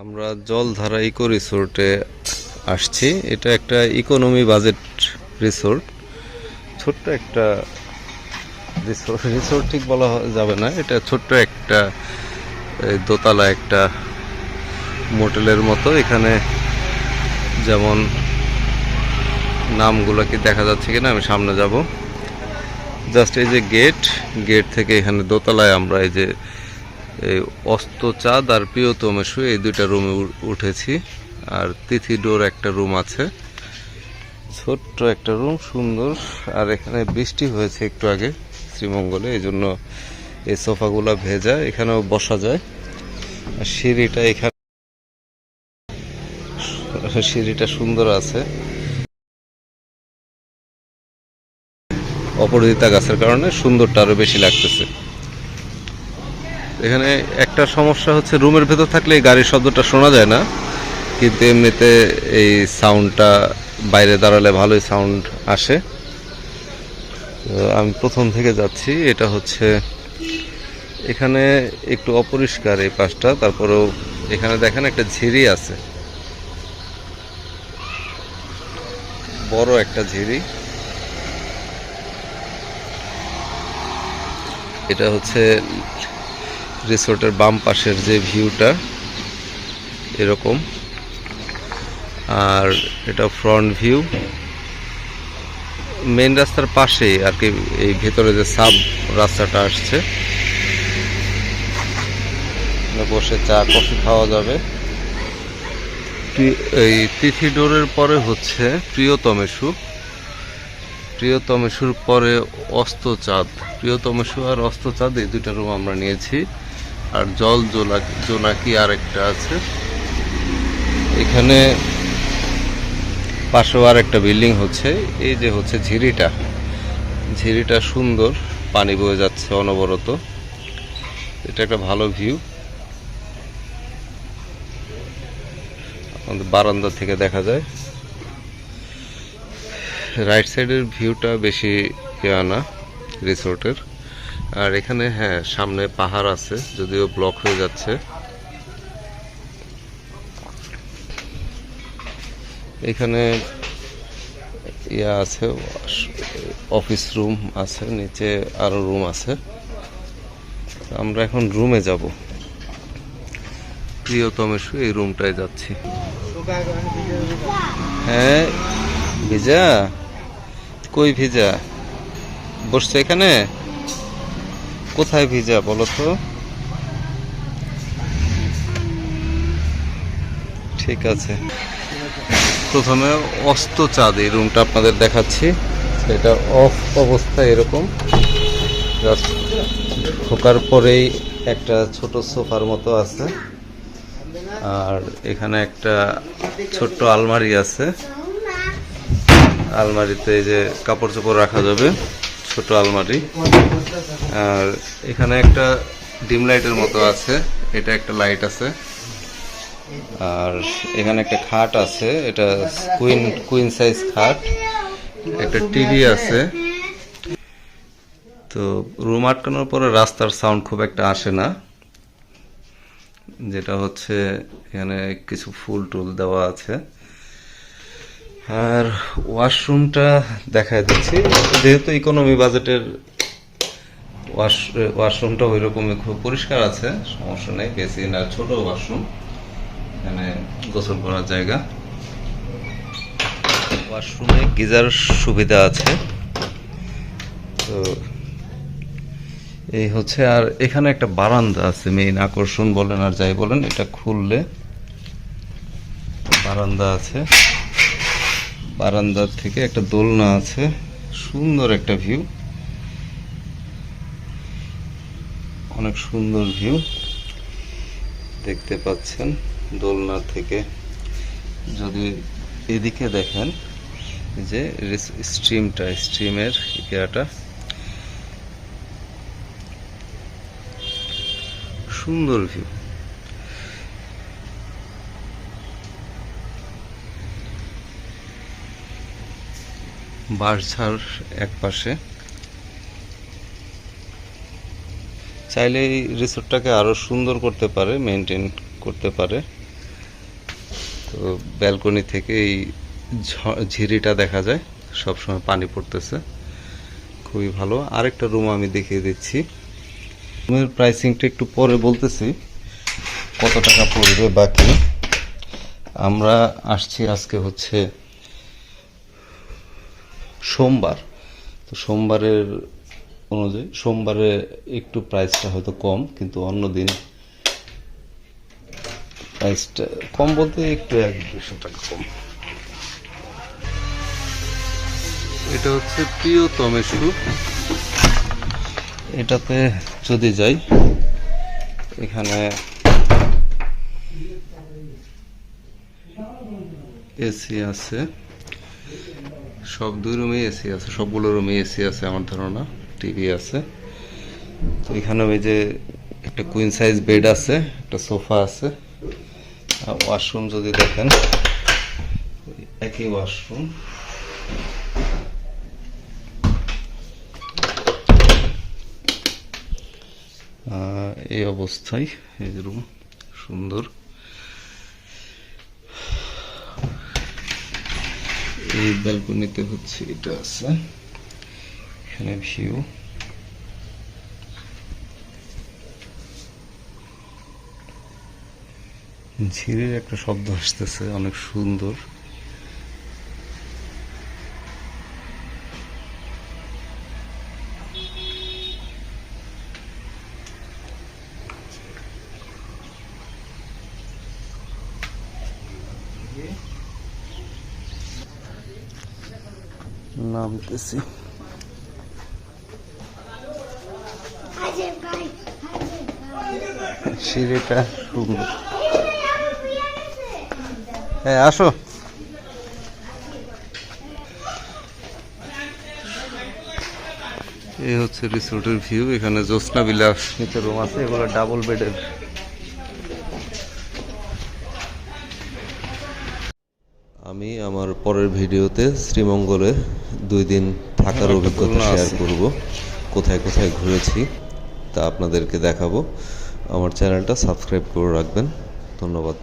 আমরা জলধারা ইকো রিসোর্টে আসছি। এটা একটা ইকোনমি বাজেট রিসোর্ট ছোট্ট একটা রিসোর্ট রিসোর্ট ঠিক বলা যাবে না। এটা ছোট্ট একটা দোতলা একটা মোটেলের মতো। এখানে যেমন নামগুলো কি দেখা যাচ্ছে কিনা আমি সামনে যাব। জাস্ট এই যে গেট গেট থেকে এখানে দোতলায় আমরা এই যে এই অস্ত চাঁদ আর প্রিয়তমেশু এই দুইটা রুমে উঠেছি। আর তিথি ডোর একটা রুম আছে। ছোট্ট একটা রুম, সুন্দর। আর এখানে বৃষ্টি হয়েছে একটু আগে শ্রীমঙ্গলে এই জন্য এই সোফাগুলো ভেজা, এখানেও বসা যায়। আর সিঁড়িটা এখানে সিঁড়িটা সুন্দর আছে। অপরাজিতা গাছের কারণে সুন্দরটা আরও বেশি লাগতেছে। এখানে একটা সমস্যা হচ্ছে, রুমের ভেতর থাকলে এই গাড়ির শব্দটা শোনা যায় না, কিন্তু এমনিতে এই সাউন্ডটা বাইরে দাঁড়ালে ভালোই সাউন্ড আসে। আমি প্রথম থেকে যাচ্ছি, এটা হচ্ছে এখানে একটু অপরিষ্কার এই পাশটা, তারপরেও এখানে দেখেন একটা ঝিরি আছে। বড় একটা ঝিরি। এটা হচ্ছে রিসোর্টের বাম পাশের যে ভিউটা, এরকম। আর এটা ফ্রন্ট ভিউ। মেন রাস্তার পাশেই আর কি এই ভেতরে যে সাব রাস্তাটা আসছে। বসে চা, কফি খাওয়া যাবে। এই তিথি ডোরের পরে হচ্ছে প্রিয়তমেশু। প্রিয়তমেশুর পরে অস্ত চাঁদ। প্রিয়তমেশু আর অস্তচাঁদ এই দুইটা রুম আমরা নিয়েছি। আর জল জোনাকি আরেকটা আছে। এখানে পাশেও আর একটা বিল্ডিং হচ্ছে। এই যে হচ্ছে ঝিরিটা। ঝিরিটা সুন্দর, পানি বয়ে যাচ্ছে অনবরত। এটা একটা ভালো ভিউ। আমাদের বারান্দা থেকে দেখা যায়। রাইট সাইডের ভিউটা বেশি ইয়া না, রিসোর্টের। আর এখানে হ্যাঁ সামনে পাহাড় আছে, যদিও ব্লক হয়ে যাচ্ছে। এখানে ইয়া আছে, অফিস রুম আছে, নিচে আরও রুম আছে। আমরা এখন রুমে যাব। প্রিয়তমেশু এই রুমটায় যাচ্ছি। হ্যাঁ ভিজা? কই ভিজা? বসছে এখানে? কোথায় ভিজা বলো তো? ঠিক আছে। প্রথমে অস্ত চাঁদ, এই রুমটা আপনাদের দেখাচ্ছি। সেটা অফ অবস্থা এরকম। ঢোকার পরেই একটা ছোট সোফার মতো আছে। আর এখানে একটা ছোট্ট আলমারি আছে। আলমারিতে এই যে কাপড় চোপড় রাখা যাবে। ছোট আলমারি। আর এখানে একটা ডিম লাইটের মতো আছে, এটা একটা লাইট আছে। আর এখানে একটা খাট আছে, এটা কুইন কুইন সাইজ খাট। একটা টিভি আছে। তো রুম আটকানোর পরে রাস্তার সাউন্ড খুব একটা আসে না। যেটা হচ্ছে এখানে কিছু ফুল টুল দেওয়া আছে। আর ওয়াশরুমটা দেখায় দিচ্ছি। যেহেতু ইকোনমি বাজেটের ওয়াশ, ওয়াশরুমটা ওই রকমই খুব পরিষ্কার আছে, সমস্যা নেই বেশি না ছোট ওয়াশরুম। এখানে গোসল করার জায়গা। ওয়াশরুমে গিজার সুবিধা আছে। তো এই হচ্ছে, আর এখানে একটা বারান্দা আছে মেইন আকর্ষণ বলেন আর যাই বলেন, এটা খুললে বারান্দা আছে। বারান্দার থেকে একটা দোলনা আছে, সুন্দর একটা ভিউ অনেক সুন্দর ভিউ দেখতে পাচ্ছেন দোলনা থেকে। যদি এদিকে দেখেন যে স্ট্রিমটা স্ট্রিমের ইয়েটা সুন্দর ভিউ বাঁশঝাড় এক পাশে। চাইলে এই রিসোর্টটাকে আরও সুন্দর করতে পারে মেনটেন করতে পারে। তো ব্যালকনি থেকে এই ঝিরিটা দেখা যায়, সবসময় পানি পড়তেছে। খুবই ভালো। আরেকটা রুম আমি দেখিয়ে দিচ্ছি। রুমের প্রাইসিংটা একটু পরে বলতেছি, কত টাকা পড়বে বাকি? আমরা আসছি আজকে হচ্ছে সোমবার। তো সোমবারের অনুযায়ী সোমবারে একটু প্রাইসটা হয়তো কম কিন্তু অন্য দিন প্রাইসটা কম বলতে একটু এক দুশো টাকা কম। এটা হচ্ছে প্রিয়তমেশু এটাতে যদি যাই এখানে এসি আছে। সব দুই রুমে এসি আছে, সবগুলো রুমে এসি আছে আমার ধারণা টিভি আছে। তো এখানে ওই যে একটা কুইন সাইজ বেড আছে, একটা সোফা আছে। ওয়াশরুম যদি দেখেন, একই ওয়াশরুম এই অবস্থায়, এই রুম সুন্দর। এই ব্যালকনিতে হচ্ছে এটা আছে। এখানে ভিউ ঝিরের একটা শব্দ আসতেছে অনেক সুন্দর। নামতেছি। হ্যাঁ আসো। এই হচ্ছে রিসোর্টের ভিউ, এখানে জ্যোৎস্না বিলাস নিচে রুম আছে, এগুলো ডাবল বেডের আমি আমার পরের ভিডিওতে শ্রীমঙ্গলে দুই দিন থাকার অভিজ্ঞতা খুলনা শেয়ার করব। কোথায় কোথায় ঘুরেছি তা আপনাদেরকে দেখাবো। আমার চ্যানেলটা সাবস্ক্রাইব করে রাখবেন। ধন্যবাদ।